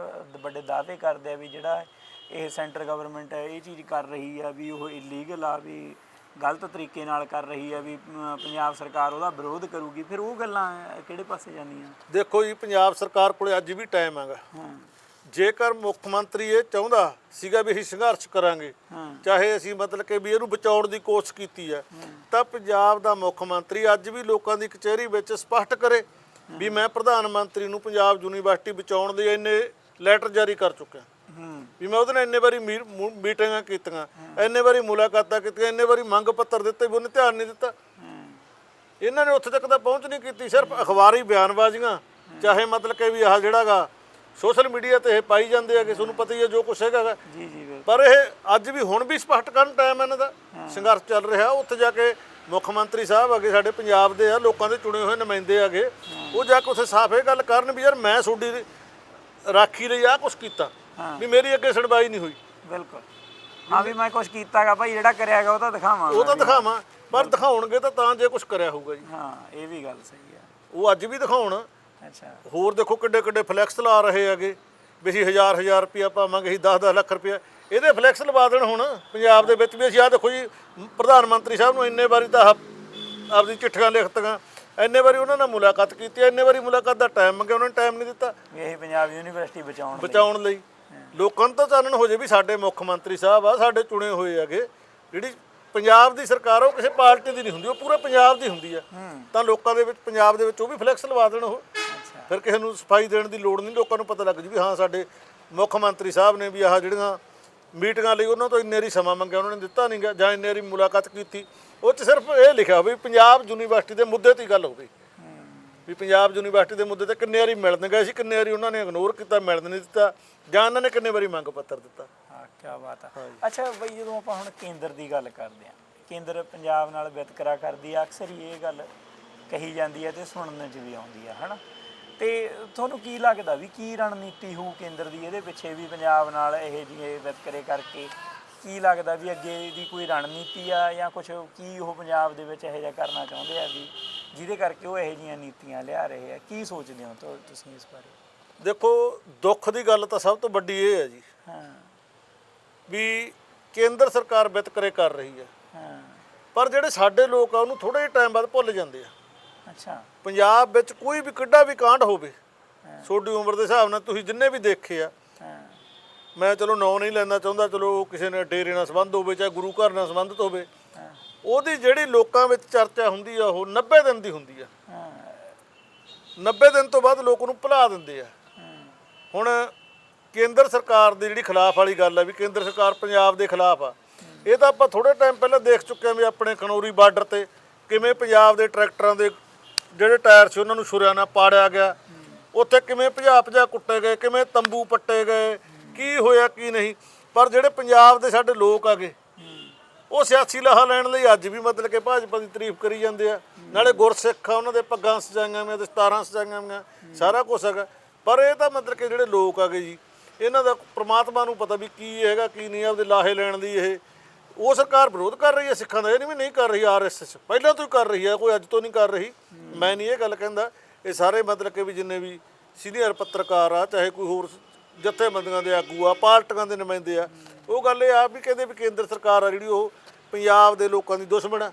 ਵੱਡੇ ਦਾਅਵੇ ਕਰਦੇ ਆ ਵੀ ਜਿਹੜਾ ਇਹ ਸੈਂਟਰ ਗਵਰਨਮੈਂਟ ਹੈ ਇਹ ਚੀਜ਼ ਕਰ ਰਹੀ ਆ, ਵੀ ਉਹ ਇਲੀਗਲ ਆ, ਵੀ ਗਲਤ ਤਰੀਕੇ ਨਾਲ ਕਰ ਰਹੀ ਆ ਵੀ ਅਮ, ਪੰਜਾਬ ਸਰਕਾਰ ਉਹਦਾ ਵਿਰੋਧ ਕਰੂਗੀ ਫਿਰ ਉਹ ਗੱਲਾਂ ਕਿਹੜੇ ਪਾਸੇ ਜਾਂਦੀਆਂ? ਦੇਖੋ ਜੀ ਪੰਜਾਬ ਸਰਕਾਰ ਕੋਲੇ ਅੱਜ ਵੀ ਟਾਈਮ ਹੈਗਾ। ਹਾਂ। ਜੇਕਰ ਮੁੱਖ ਮੰਤਰੀ ਇਹ ਚਾਹੁੰਦਾ ਸੀਗਾ ਵੀ ਅਸੀਂ ਸੰਘਰਸ਼ ਕਰਾਂਗੇ ਹਾਂ। ਚਾਹੇ ਅਸੀਂ ਮਤਲਬ ਕਿ ਵੀ ਇਹਨੂੰ ਬਚਾਉਣ ਦੀ ਕੋਸ਼ਿਸ਼ ਕੀਤੀ ਹੈ ਤਾਂ ਪੰਜਾਬ ਦਾ ਮੁੱਖ ਮੰਤਰੀ ਅੱਜ ਵੀ ਲੋਕਾਂ ਦੀ ਕਚਹਿਰੀ ਵਿੱਚ ਸਪਸ਼ਟ ਕਰੇ ਵੀ ਮੈਂ ਪ੍ਰਧਾਨ ਮੰਤਰੀ ਨੂੰ ਪੰਜਾਬ ਯੂਨੀਵਰਸਿਟੀ ਬਚਾਉਣ ਦੇ ਇੰਨੇ ਲੈਟਰ ਜਾਰੀ ਕਰ ਚੁੱਕਿਆ। ਹੂੰ ਵੀ ਮੈਂ ਉਹਦੇ ਨਾਲ ਇੰਨੇ ਵਾਰੀ ਮੀਟਿੰਗਾਂ ਕੀਤੀਆਂ ਇੰਨੇ ਵਾਰੀ ਮੁਲਾਕਾਤਾਂ ਕੀਤੀਆਂ ਇੰਨੇ ਵਾਰੀ ਮੰਗ ਪੱਤਰ ਦਿੱਤੇ ਵੀ ਉਹਨੇ ਧਿਆਨ ਨਹੀਂ ਦਿੱਤਾ। ਇਹਨਾਂ ਨੇ ਉੱਥੇ ਤੱਕ ਤਾਂ ਪਹੁੰਚ ਨਹੀਂ ਕੀਤੀ ਸਿਰਫ ਅਖਬਾਰੀ ਬਿਆਨਬਾਜ਼ੀਆਂ ਚਾਹੇ ਮਤਲਬ ਕਿ ਵੀ ਆਹ ਜਿਹੜਾਗਾ ਸੋਸ਼ਲ ਮੀਡੀਆ ਤੇ ਇਹ ਪਾਈ ਜਾਂਦੇ ਆ ਕਿ ਤੁਹਾਨੂੰ ਪਤਾ ਹੀ ਹੈ ਜੋ ਕੁਛ ਹੈਗਾ। ਜੀ ਜੀ ਪਰ ਇਹ ਅੱਜ ਵੀ ਹੁਣ ਵੀ ਸਪਸ਼ਟ ਕਰਨ ਟਾਈਮ ਇਹਨਾਂ ਦਾ ਸੰਘਰਸ਼ ਚੱਲ ਰਿਹਾ ਉੱਥੇ ਜਾ ਕੇ ਮੁੱਖ ਮੰਤਰੀ ਸਾਹਿਬ ਅਗੇ ਸਾਡੇ ਪੰਜਾਬ ਦੇ ਆ ਲੋਕਾਂ ਦੇ ਚੁਣੇ ਹੋਏ ਨੁਮਾਇੰਦੇ ਆਗੇ ਉਹ ਜਾ ਕੇ ਉੱਥੇ ਸਾਫ਼ ਇਹ ਗੱਲ ਕਰਨ ਵੀ ਯਾਰ ਮੈਂ ਤੁਹਾਡੀ ਰਾਖੀ ਲਈ ਆ ਕੁਛ ਕੀਤਾ। ਵੀ ਮੇਰੀ ਅੱਗੇ ਸੁਣਵਾਈ ਨਹੀਂ ਹੋਈ। ਬਿਲਕੁਲ। ਹਾਂ ਵੀ ਮੈਂ ਕੁਝ ਕੀਤਾਗਾ ਭਾਈ ਜਿਹੜਾ ਕਰਿਆਗਾ ਉਹ ਤਾਂ ਦਿਖਾਵਾਂਗਾ ਉਹ ਤਾਂ ਦਿਖਾਵਾਂ ਪਰ ਦਿਖਾਉਣਗੇ ਤਾਂ ਤਾਂ ਜੇ ਕੁਛ ਕਰਿਆ ਹੋਊਗਾ ਜੀ। ਹਾਂ ਇਹ ਵੀ ਗੱਲ ਸਹੀ ਆ। ਉਹ ਅੱਜ ਵੀ ਦਿਖਾਉਣ। ਅੱਛਾ। ਹੋਰ ਦੇਖੋ ਕਿੱਡੇ ਕਿੱਡੇ ਫਲੈਕਸ ਲਾ ਰਹੇ ਹੈਗੇ ਵੀ ਅਸੀਂ ਹਜ਼ਾਰ ਹਜ਼ਾਰ ਰੁਪਇਆ ਪਾਵਾਂਗੇ ਅਸੀਂ 10 10 ਲੱਖ ਰੁਪਇਆ। ਇਹਦੇ ਫਲੈਕਸ ਲਵਾ ਦੇਣ ਹੁਣ ਪੰਜਾਬ ਦੇ ਵਿੱਚ ਵੀ ਅਸੀਂ ਆ ਦੇਖੋ ਜੀ ਪ੍ਰਧਾਨ ਮੰਤਰੀ ਸਾਹਿਬ ਨੂੰ ਇੰਨੇ ਵਾਰੀ ਤਾਂ ਆਹ ਆਪਦੀ ਚਿੱਠੀਆਂ ਲਿਖਤੀਆਂ ਇੰਨੇ ਵਾਰੀ ਉਹਨਾਂ ਨਾਲ ਮੁਲਾਕਾਤ ਕੀਤੀ ਇੰਨੇ ਵਾਰੀ ਮੁਲਾਕਾਤ ਦਾ ਟਾਈਮ ਮੰਗਿਆ ਉਹਨਾਂ ਨੇ ਟਾਈਮ ਨਹੀਂ ਦਿੱਤਾ। ਵੀ ਇਹ ਪੰਜਾਬ ਯੂਨੀਵਰਸਿਟੀ ਬਚਾਉਣ ਲਈ। ਬਚਾਉਣ ਲਈ। ਲੋਕਾਂ ਨੂੰ ਤਾਂ ਚਾਨਣ ਹੋ ਜੇ ਵੀ ਸਾਡੇ ਮੁੱਖ ਮੰਤਰੀ ਸਾਹਿਬ ਆ ਸਾਡੇ ਚੁਣੇ ਹੋਏ ਹੈਗੇ। ਜਿਹੜੀ ਪੰਜਾਬ ਦੀ ਸਰਕਾਰ ਉਹ ਕਿਸੇ ਪਾਰਟੀ ਦੀ ਨਹੀਂ ਹੁੰਦੀ ਉਹ ਪੂਰੇ ਪੰਜਾਬ ਦੀ ਹੁੰਦੀ ਆ। ਤਾਂ ਲੋਕਾਂ ਦੇ ਵਿੱਚ ਪੰਜਾਬ ਦੇ ਵਿੱਚ ਉਹ ਵੀ ਫਲੈਕਸ ਲਵਾ ਦੇਣ ਉਹ। ਫਿਰ ਕਿਸੇ ਨੂੰ ਸਫ਼ਾਈ ਦੇਣ ਦੀ ਲੋੜ ਨਹੀਂ ਲੋਕਾਂ ਨੂੰ ਪਤਾ ਲੱਗ ਜੂ ਵੀ ਹਾਂ ਸਾਡੇ ਮੁੱਖ ਮੰਤਰੀ ਸਾਹਿਬ ਨੇ ਵੀ ਆਹ ਜਿਹੜੀਆਂ ਮੀਟਿੰਗਾਂ ਲਈ ਉਹਨਾਂ ਤੋਂ ਇੰਨੇ ਰੀ ਸਮਾਂ ਮੰਗਿਆ ਉਹਨਾਂ ਨੇ ਦਿੱਤਾ ਨਹੀਂਗਾ ਜਾਂ ਇੰਨੇ ਰੀ ਮੁਲਾਕਾਤ ਕੀਤੀ। ਉਹ 'ਚ ਸਿਰਫ ਇਹ ਲਿਖਿਆ ਹੋਵੇ ਵੀ ਪੰਜਾਬ ਯੂਨੀਵਰਸਿਟੀ ਦੇ ਮੁੱਦੇ ਤੇ ਹੀ ਗੱਲ ਹੋਵੇ। ਵੀ ਪੰਜਾਬ ਯੂਨੀਵਰਸਿਟੀ ਦੇ ਮੁੱਦੇ ਤੇ ਕਿੰਨੇ ਵਾਰੀ ਮਿਲਣ ਗਏ ਸੀ ਕਿੰਨੇ ਵਾਰੀ ਉਹਨਾਂ ਨੇ ਇਗਨੋਰ ਕੀਤਾ ਮਿਲਣ ਨਹੀਂ ਦਿੱਤਾ ਜਾਂ ਉਹਨਾਂ ਨੇ ਕਿੰਨੇ ਵਾਰੀ ਮੰਗ ਪੱਤਰ ਦਿੱਤਾ? ਹਾਂ ਕੀ ਬਾਤ ਆ। ਅੱਛਾ ਬਈ ਜਦੋਂ ਆਪਾਂ ਹੁਣ ਕੇਂਦਰ ਦੀ ਗੱਲ ਕਰਦੇ ਆ ਕੇਂਦਰ ਪੰਜਾਬ ਨਾਲ ਵਿਤਕਰਾ ਕਰਦੀ ਆ ਅਕਸਰ ਹੀ ਇਹ ਗੱਲ ਕਹੀ ਜਾਂਦੀ ਹੈ ਤੇ ਸੁਣਨ 'ਚ ਵੀ ਆਉਂਦੀ ਆ ਹਨਾ? ਤੇ ਤੁਹਾਨੂੰ ਕੀ ਲੱਗਦਾ ਵੀ ਕੀ ਰਣਨੀਤੀ ਹੋਊ ਕੇਂਦਰ ਦੀ ਇਹਦੇ ਪਿੱਛੇ ਵੀ ਪੰਜਾਬ ਨਾਲ ਇਹ ਜਿਹੇ ਵਿਤਕਰੇ ਕਰਕੇ ਕੀ ਲੱਗਦਾ ਵੀ ਅੱਗੇ ਦੀ ਕੋਈ ਰਣਨੀਤੀ ਆ ਜਾਂ ਕੁਝ ਕੀ ਉਹ ਪੰਜਾਬ ਦੇ ਵਿੱਚ ਇਹੋ ਜਿਹਾ ਕਰਨਾ ਚਾਹੁੰਦੇ ਆ ਵੀ ਜਿਹਦੇ ਕਰਕੇ ਉਹ ਇਹੋ ਜਿਹੀਆਂ ਨੀਤੀਆਂ ਲਿਆ ਰਹੇ ਆ। ਕੀ ਸੋਚਦੇ ਹੋ ਤੁ- ਤੁਸੀਂ ਇਸ ਬਾਰੇ? ਦੇਖੋ ਦੁੱਖ ਦੀ ਗੱਲ ਤਾਂ ਸਭ ਤੋਂ ਵੱਡੀ ਇਹ ਹੈ ਜੀ। ਹਾਂ। ਵੀ ਕੇਂਦਰ ਸਰਕਾਰ ਵਿਤਕਰੇ ਕਰ ਰਹੀ ਹੈ। ਹਾਂ। ਪਰ ਜਿਹੜੇ ਸਾਡੇ ਲੋਕ ਆ ਉਹਨੂੰ ਥੋੜੇ ਜਿਹੇ ਟਾਈਮ ਬਾਅਦ ਭੁੱਲ ਜਾਂਦੇ ਆ। ਅੱਛਾ। ਪੰਜਾਬ ਵਿੱਚ ਕੋਈ ਵੀ ਕਿੱਡਾ ਵੀ ਕਾਂਡ ਹੋਵੇ ਛੋਟੀ ਉਮਰ ਦੇ ਹਿਸਾਬ ਨਾਲ ਤੁਸੀਂ ਜਿੰਨੇ ਵੀ ਦੇਖੇ ਆ। ਹਾਂ। ਮੈਂ ਚਲੋ ਨਾਂ ਨਹੀਂ ਲੈਣਾ ਚਾਹੁੰਦਾ ਚਲੋ ਕਿਸੇ ਨੇ ਡੇਰੇ ਨਾਲ ਸੰਬੰਧ ਹੋਵੇ ਚਾਹੇ ਗੁਰੂ ਘਰ ਨਾਲ ਸੰਬੰਧਿਤ ਹੋਵੇ। ਉਹਦੀ ਜਿਹੜੀ ਲੋਕਾਂ ਵਿੱਚ ਚਰਚਾ ਹੁੰਦੀ ਆ, ਉਹ 90 ਦਿਨ ਦੀ ਹੁੰਦੀ ਆ। ਹਾਂ 90 ਦਿਨ ਤੋਂ ਬਾਅਦ ਲੋਕ ਉਹਨੂੰ ਭੁਲਾ ਦਿੰਦੇ ਆ। ਹੁਣ ਕੇਂਦਰ ਸਰਕਾਰ ਦੀ ਜਿਹੜੀ ਖਿਲਾਫ ਵਾਲੀ ਗੱਲ ਆ, ਵੀ ਕੇਂਦਰ ਸਰਕਾਰ ਪੰਜਾਬ ਦੇ ਖਿਲਾਫ ਆ, ਇਹ ਤਾਂ ਆਪਾਂ ਥੋੜੇ ਟਾਈਮ ਪਹਿਲਾਂ ਦੇਖ ਚੁੱਕੇ ਆ ਵੀ ਆਪਣੇ ਖਨੌਰੀ ਬਾਰਡਰ ਤੇ ਕਿਵੇਂ ਪੰਜਾਬ ਦੇ ਟਰੈਕਟਰਾਂ ਦੇ ਜਿਹੜੇ ਟਾਇਰ ਸੀ, ਉਹਨਾਂ ਨੂੰ ਛੁਰਿਆਂ ਨਾਲ ਪਾੜਿਆ ਗਿਆ। ਉੱਥੇ ਕਿਵੇਂ ਭਜਾ ਭਜਾ ਕੁੱਟੇ ਗਏ, ਕਿਵੇਂ ਤੰਬੂ ਪੱਟੇ ਗਏ, ਕੀ ਹੋਇਆ, ਕੀ ਨਹੀਂ। ਪਰ ਜਿਹੜੇ ਪੰਜਾਬ ਦੇ ਸਾਡੇ ਲੋਕ ਆਗੇ ਉਹ ਸਿਆਸੀ ਲਾਹਾ ਲੈਣ ਲਈ ਅੱਜ ਵੀ ਮਤਲਬ ਕਿ ਭਾਜਪਾ ਦੀ ਤਾਰੀਫ ਕਰੀ ਜਾਂਦੇ ਆ। ਨਾਲੇ ਗੁਰਸਿੱਖ ਆ, ਉਹਨਾਂ ਦੇ ਪੱਗਾਂ ਸਜਾਈਆਂ ਹੋਈਆਂ ਤੇ ਸਤਾਰਾਂ ਸਜਾਈਆਂ ਹੋਈਆਂ, ਸਾਰਾ ਕੁਝ ਹੈਗਾ। ਪਰ ਇਹ ਤਾਂ ਮਤਲਬ ਕਿ ਜਿਹੜੇ ਲੋਕ ਆਗੇ ਜੀ, ਇਹਨਾਂ ਦਾ ਪ੍ਰਮਾਤਮਾ ਨੂੰ ਪਤਾ ਵੀ ਕੀ ਹੈਗਾ, ਕੀ ਨਹੀਂ, ਆਪਦੇ ਲਾਹੇ ਲੈਣ ਦੀ ਇਹ। ਉਹ ਸਰਕਾਰ ਵਿਰੋਧ ਕਰ ਰਹੀ ਹੈ ਸਿੱਖਾਂ ਦਾ, ਇਹ ਨਹੀਂ ਵੀ ਨਹੀਂ ਕਰ ਰਹੀ ਆਰਐਸਐਸ ਪਹਿਲਾਂ ਤੋਂ ਹੀ ਕਰ ਰਹੀ ਹੈ, ਕੋਈ ਅੱਜ ਤੋਂ ਨਹੀਂ ਕਰ ਰਹੀ। ਮੈਂ ਨਹੀਂ ਇਹ ਗੱਲ ਕਹਿੰਦਾ, ਇਹ ਸਾਰੇ ਮਤਲਬ ਕਿ ਵੀ ਜਿੰਨੇ ਵੀ ਸੀਨੀਅਰ ਪੱਤਰਕਾਰ ਆ, ਚਾਹੇ ਕੋਈ ਹੋਰ ਜਥੇਬੰਦੀਆਂ ਦੇ ਆਗੂ ਆ ਪਾਰਟੀਆਂ ਦੇ ਨੁਮਾਇੰਦੇ ਆ। ਉਹ ਗੱਲ ਇਹ ਆ ਵੀ ਕਹਿੰਦੇ ਵੀ ਕੇਂਦਰ ਸਰਕਾਰ ਆ ਜਿਹੜੀ ਉਹ ਪੰਜਾਬ ਦੇ ਲੋਕਾਂ ਦੀ ਦੁਸ਼ਮਣ ਆ।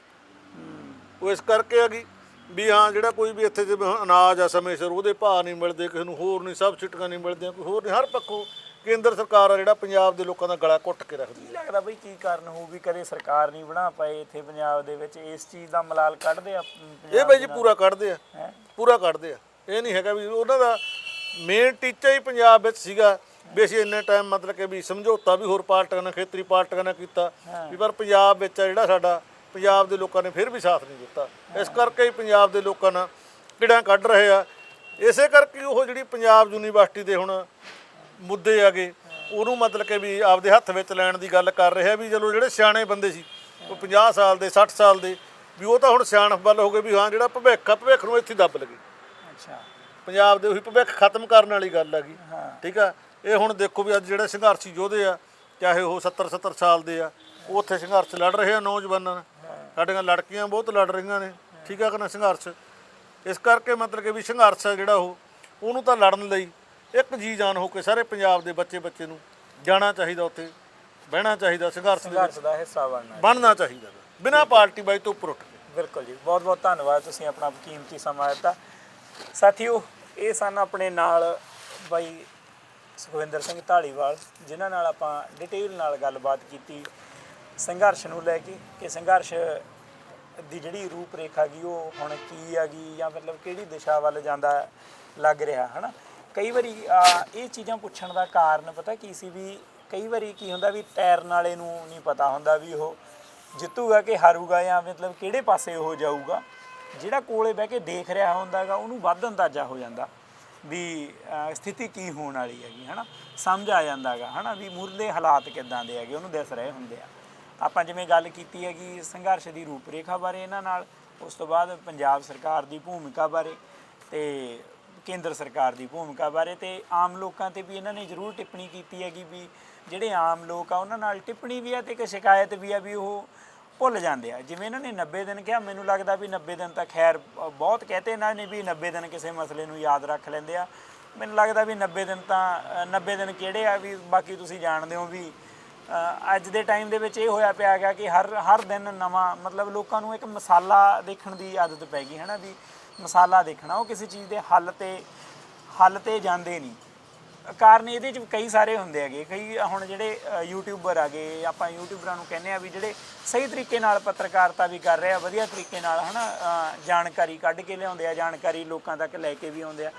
ਉਹ ਇਸ ਕਰਕੇ ਆ ਗਈ ਵੀ ਹਾਂ ਜਿਹੜਾ ਕੋਈ ਵੀ ਇੱਥੇ ਜਿਵੇਂ ਹੁਣ ਅਨਾਜ ਆ ਸਮੇਂ ਸਿਰ ਉਹਦੇ ਭਾਅ ਨਹੀਂ ਮਿਲਦੇ ਕਿਸੇ ਨੂੰ ਹੋਰ ਨਹੀਂ ਸਬਸਿਡੀਆਂ ਨਹੀਂ ਮਿਲਦੀਆਂ ਕੋਈ ਹੋਰ ਨਹੀਂ ਹਰ ਪੱਖੋਂ ਕੇਂਦਰ ਸਰਕਾਰ ਆ ਜਿਹੜਾ ਪੰਜਾਬ ਦੇ ਲੋਕਾਂ ਦਾ ਗਲਾ ਘੁੱਟ ਕੇ ਰੱਖਦੀ ਕੀ ਲੱਗਦਾ ਬਈ ਕੀ ਕਾਰਨ ਹੋਊ ਵੀ ਕਦੇ ਸਰਕਾਰ ਨਹੀਂ ਬਣਾ ਪਾਏ ਇੱਥੇ ਪੰਜਾਬ ਦੇ ਵਿੱਚ? ਇਸ ਚੀਜ਼ ਦਾ ਮਲਾਲ ਕੱਢਦੇ ਆ ਹੈ ਇਹ ਬਾਈ ਜੀ ਪੂਰਾ ਕੱਢਦੇ ਆ। ਹੈ? ਪੂਰਾ ਕੱਢਦੇ ਆ। ਇਹ ਨਹੀਂ ਹੈਗਾ ਵੀ ਉਹਨਾਂ ਦਾ ਮੇਨ ਟੀਚਾ ਹੀ ਪੰਜਾਬ ਵਿੱਚ ਸੀਗਾ। ਵੀ ਅਸੀਂ ਇੰਨੇ ਟਾਈਮ ਮਤਲਬ ਕਿ ਵੀ ਸਮਝੌਤਾ ਵੀ ਹੋਰ ਪਾਰਟੀਆਂ ਨਾਲ ਖੇਤਰੀ ਪਾਰਟੀਆਂ ਨਾਲ ਕੀਤਾ। ਵੀ ਪਰ ਪੰਜਾਬ ਵਿੱਚ ਆ ਜਿਹੜਾ ਸਾਡਾ ਪੰਜਾਬ ਦੇ ਲੋਕਾਂ ਨੇ ਫਿਰ ਵੀ ਸਾਥ ਨਹੀਂ ਦਿੱਤਾ। ਇਸ ਕਰਕੇ ਹੀ ਪੰਜਾਬ ਦੇ ਲੋਕਾਂ ਨਾਲ ਕਿਹੜਾ ਕੱਢ ਰਹੇ ਆ। ਇਸੇ ਕਰਕੇ ਉਹ ਜਿਹੜੀ ਪੰਜਾਬ ਯੂਨੀਵਰਸਿਟੀ ਦੇ ਹੁਣ ਮੁੱਦੇ ਆਗੇ ਉਹਨੂੰ ਮਤਲਬ ਕਿ ਵੀ ਆਪਦੇ ਹੱਥ ਵਿੱਚ ਲੈਣ ਦੀ ਗੱਲ ਕਰ ਰਿਹਾ ਵੀ ਚਲੋ ਜਿਹੜੇ ਸਿਆਣੇ ਬੰਦੇ ਸੀ ਉਹ 50 ਸਾਲ ਦੇ 60 ਸਾਲ ਦੇ ਵੀ ਉਹ ਤਾਂ ਹੁਣ ਸਿਆਣਪ ਵੱਲ ਹੋ ਗਏ ਵੀ ਹਾਂ ਜਿਹੜਾ ਭਵਿੱਖ ਆ ਭਵਿੱਖ ਨੂੰ ਇੱਥੇ ਦੱਬ ਲਗੇ। ਅੱਛਾ। ਪੰਜਾਬ ਦੇ ਉਹੀ ਭਵਿੱਖ ਖਤਮ ਕਰਨ ਵਾਲੀ ਗੱਲ ਹੈਗੀ। ਠੀਕ ਆ? ਇਹ ਹੁਣ ਦੇਖੋ ਵੀ ਅੱਜ ਜਿਹੜੇ ਸੰਘਰਸ਼ੀ ਯੋਧੇ ਆ ਚਾਹੇ ਉਹ 70 70 ਸਾਲ ਦੇ ਆ ਉਹ ਉੱਥੇ ਸੰਘਰਸ਼ ਲੜ ਰਹੇ ਆ ਨੌਜਵਾਨਾਂ ਸਾਡੀਆਂ ਲੜਕੀਆਂ ਬਹੁਤ ਲੜ ਰਹੀਆਂ ਨੇ। ਠੀਕ ਆ ਕਿ ਨਾ ਸੰਘਰਸ਼? ਇਸ ਕਰਕੇ ਮਤਲਬ ਕਿ ਵੀ ਸੰਘਰਸ਼ ਆ ਜਿਹੜਾ ਉਹ ਉਹਨੂੰ ਤਾਂ ਲੜਨ ਲਈ ਇੱਕ ਜੀ ਜਾਨ ਹੋ ਕੇ ਸਾਰੇ ਪੰਜਾਬ ਦੇ ਬੱਚੇ ਬੱਚੇ ਨੂੰ ਜਾਣਾ ਚਾਹੀਦਾ ਉੱਥੇ ਬਹਿਣਾ ਚਾਹੀਦਾ ਸੰਘਰਸ਼ ਦੇ ਵਿੱਚ। ਸੰਘਰਸ਼ ਦਾ ਹਿੱਸਾ ਬਣਨਾ। ਬਣਨਾ ਚਾਹੀਦਾ। ਬਿਨਾਂ ਪਾਰਟੀ ਬਾਈ ਤੋਂ ਉੱਪਰ ਉੱਠ ਕੇ। ਬਿਲਕੁਲ ਜੀ। ਬਹੁਤ ਬਹੁਤ ਧੰਨਵਾਦ। ਤੁਸੀਂ ਆਪਣਾ ਕੀਮਤੀ ਸਮਾਂ ਦਿੱਤਾ। ਸਾਥੀਓ, ਇਹ ਸਨ ਆਪਣੇ ਨਾਲ ਬਾਈ ਸੁਖਵਿੰਦਰ ਸਿੰਘ ਢਾਲੀਵਾਲ, ਜਿਨ੍ਹਾਂ ਨਾਲ ਆਪਾਂ ਡਿਟੇਲ ਨਾਲ ਗੱਲਬਾਤ ਕੀਤੀ, ਸੰਘਰਸ਼ ਨੂੰ ਲੈ ਕੇ ਕਿ ਸੰਘਰਸ਼ ਦੀ ਜਿਹੜੀ ਰੂਪ ਰੇਖਾ ਗਈ ਉਹ ਹੁਣ ਕੀ ਆ ਗਈ ਜਾਂ ਮਤਲਬ ਕਿਹੜੀ ਦਿਸ਼ਾ ਵੱਲ ਜਾਂਦਾ ਲੱਗ ਰਿਹਾ, ਹਨਾ? ਕਈ ਵਾਰੀ ਇਹ ਚੀਜ਼ਾਂ ਪੁੱਛਣ ਦਾ ਕਾਰਨ ਪਤਾ ਕੀ ਸੀ ਵੀ ਕਈ ਵਾਰੀ ਕੀ ਹੁੰਦਾ ਵੀ ਤੈਰਨ ਵਾਲੇ ਨੂੰ ਨਹੀਂ ਪਤਾ ਹੁੰਦਾ ਵੀ ਉਹ ਜਿੱਤੂਗਾ ਕਿ ਹਾਰੂਗਾ ਜਾਂ ਮਤਲਬ ਕਿਹੜੇ ਪਾਸੇ ਉਹ ਜਾਊਗਾ। ਜਿਹੜਾ ਕੋਲੇ ਬਹਿ ਕੇ ਦੇਖ ਰਿਹਾ ਹੁੰਦਾਗਾ, ਉਹਨੂੰ ਵੱਧ ਅੰਦਾਜ਼ਾ ਹੋ ਜਾਂਦਾ ਵੀ ਸਥਿਤੀ ਕੀ ਹੋਣ ਵਾਲੀ ਹੈਗੀ, ਹਨਾ? ਸਮਝ ਆ ਜਾਂਦਾਗਾ, ਹਨਾ? ਵੀ ਮੁਰਲੇ ਹਾਲਾਤ ਕਿੱਦਾਂ ਦੇ ਹੈਗੇ, ਉਹਨੂੰ ਦਿਸ ਰਹੇ ਹੁੰਦੇ ਆ। ਆਪਾਂ ਜਿਵੇਂ ਗੱਲ ਕੀਤੀ ਹੈਗੀ ਸੰਘਰਸ਼ ਦੀ ਰੂਪਰੇਖਾ ਬਾਰੇ ਇਹਨਾਂ ਨਾਲ, ਉਸ ਤੋਂ ਬਾਅਦ ਪੰਜਾਬ ਸਰਕਾਰ ਦੀ ਭੂਮਿਕਾ ਬਾਰੇ ਤੇ ਕੇਂਦਰ ਸਰਕਾਰ ਦੀ ਭੂਮਿਕਾ ਬਾਰੇ ਤੇ ਆਮ ਲੋਕਾਂ ਤੇ ਵੀ ਇਹਨਾਂ ਨੇ ਜ਼ਰੂਰ ਟਿੱਪਣੀ ਕੀਤੀ ਹੈਗੀ ਵੀ ਜਿਹੜੇ ਆਮ ਲੋਕ ਆ, ਉਹਨਾਂ ਨਾਲ ਟਿੱਪਣੀ ਵੀ ਆ ਤੇ ਇੱਕ ਸ਼ਿਕਾਇਤ ਵੀ ਆ ਵੀ ਉਹ ਭੁੱਲ ਜਾਂਦੇ ਆ। ਜਿਵੇਂ ਇਹਨਾਂ ਨੇ 90 ਦਿਨ ਕਿਹਾ ਮੈਨੂੰ ਲੱਗਦਾ ਵੀ 90 ਦਿਨ ਤਾਂ ਖੈਰ ਬਹੁਤ ਕਹਤੇ ਇਹਨਾਂ ਨੇ ਵੀ 90 ਦਿਨ ਕਿਸੇ ਮਸਲੇ ਨੂੰ ਯਾਦ ਰੱਖ ਲੈਂਦੇ ਆ। ਮੈਨੂੰ ਲੱਗਦਾ ਵੀ 90 ਦਿਨ ਤਾਂ ਅ, 90 ਦਿਨ ਕਿਹੜੇ ਆ ਵੀ ਬਾਕੀ ਤੁਸੀਂ ਜਾਣਦੇ ਹੋ ਵੀ ਅੱਜ ਦੇ ਟਾਈਮ ਦੇ ਵਿੱਚ ਇਹ ਹੋਇਆ ਪਿਆ ਗਿਆ ਕਿ ਹਰ ਹਰ ਦਿਨ ਨਵਾਂ ਮਤਲਬ ਲੋਕਾਂ ਨੂੰ ਇੱਕ ਮਸਾਲਾ ਦੇਖਣ ਦੀ ਆਦਤ ਪੈ ਗਈ ਹੈ ਨਾ ਵੀ ਮਸਾਲਾ ਦੇਖਣਾ ਉਹ ਕਿਸੇ ਚੀਜ਼ ਦੇ ਹੱਲ ਤੇ ਹੱਲ ਤੇ ਜਾਂਦੇ ਨਹੀਂ। ਕਾਰਨ ਇਹਦੇ ਚ ਕਈ ਸਾਰੇ ਹੁੰਦੇ ਹੈਗੇ। ਕਈ ਹੁਣ ਜਿਹੜੇ ਅ, ਯੂਟਿਊਬਰ ਆਗੇ ਆਪਾਂ ਯੂਟਿਊਬਰਾਂ ਨੂੰ ਕਹਿੰਦੇ ਆ ਵੀ ਜਿਹੜੇ ਸਹੀ ਤਰੀਕੇ ਨਾਲ ਪੱਤਰਕਾਰਤਾ ਵੀ ਕਰ ਰਹੇ ਆ ਵਧੀਆ ਤਰੀਕੇ ਨਾਲ ਹਨਾ ਅ, ਜਾਣਕਾਰੀ ਕੱਢ ਕੇ ਲਿਆਉਂਦੇ ਆ ਜਾਣਕਾਰੀ ਲੋਕਾਂ ਤੱਕ ਲੈ ਕੇ ਵੀ ਆਉਂਦੇ ਆ।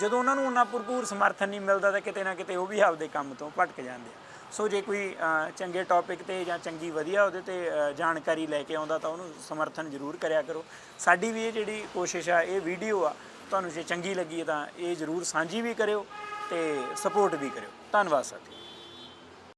ਜਦੋਂ ਉਹਨਾਂ ਨੂੰ ਉਹਨਾਂ ਭਰਪੂਰ ਸਮਰਥਨ ਨਹੀਂ ਮਿਲਦਾ ਤਾਂ ਕਿਤੇ ਨਾ ਕਿਤੇ ਉਹ ਵੀ ਆਪਦੇ ਕੰਮ ਤੋਂ ਭਟਕ ਜਾਂਦੇ ਆ। ਸੋ ਜੇ ਕੋਈ ਚੰਗੇ ਟੌਪਿਕ ਤੇ ਜਾਂ ਚੰਗੀ ਵਧੀਆ ਉਹਦੇ ਤੇ ਜਾਣਕਾਰੀ ਲੈ ਕੇ ਆਉਂਦਾ ਤਾਂ ਉਹਨੂੰ ਸਮਰਥਨ ਜ਼ਰੂਰ ਕਰਿਆ ਕਰੋ। ਸਾਡੀ ਵੀ ਇਹ ਜਿਹੜੀ ਕੋਸ਼ਿਸ਼ ਆ ਇਹ ਵੀਡੀਓ ਆ ਤੁਹਾਨੂੰ ਜੇ ਚੰਗੀ ਲੱਗੀ ਹੈ ਤਾਂ ਇਹ ਜ਼ਰੂਰ ਸਾਂਝੀ ਵੀ ਕਰਿਓ। ਤੇ ਸਪੋਰਟ ਵੀ ਕਰਿਓ। ਧੰਨਵਾਦ ਸਾਥੀ।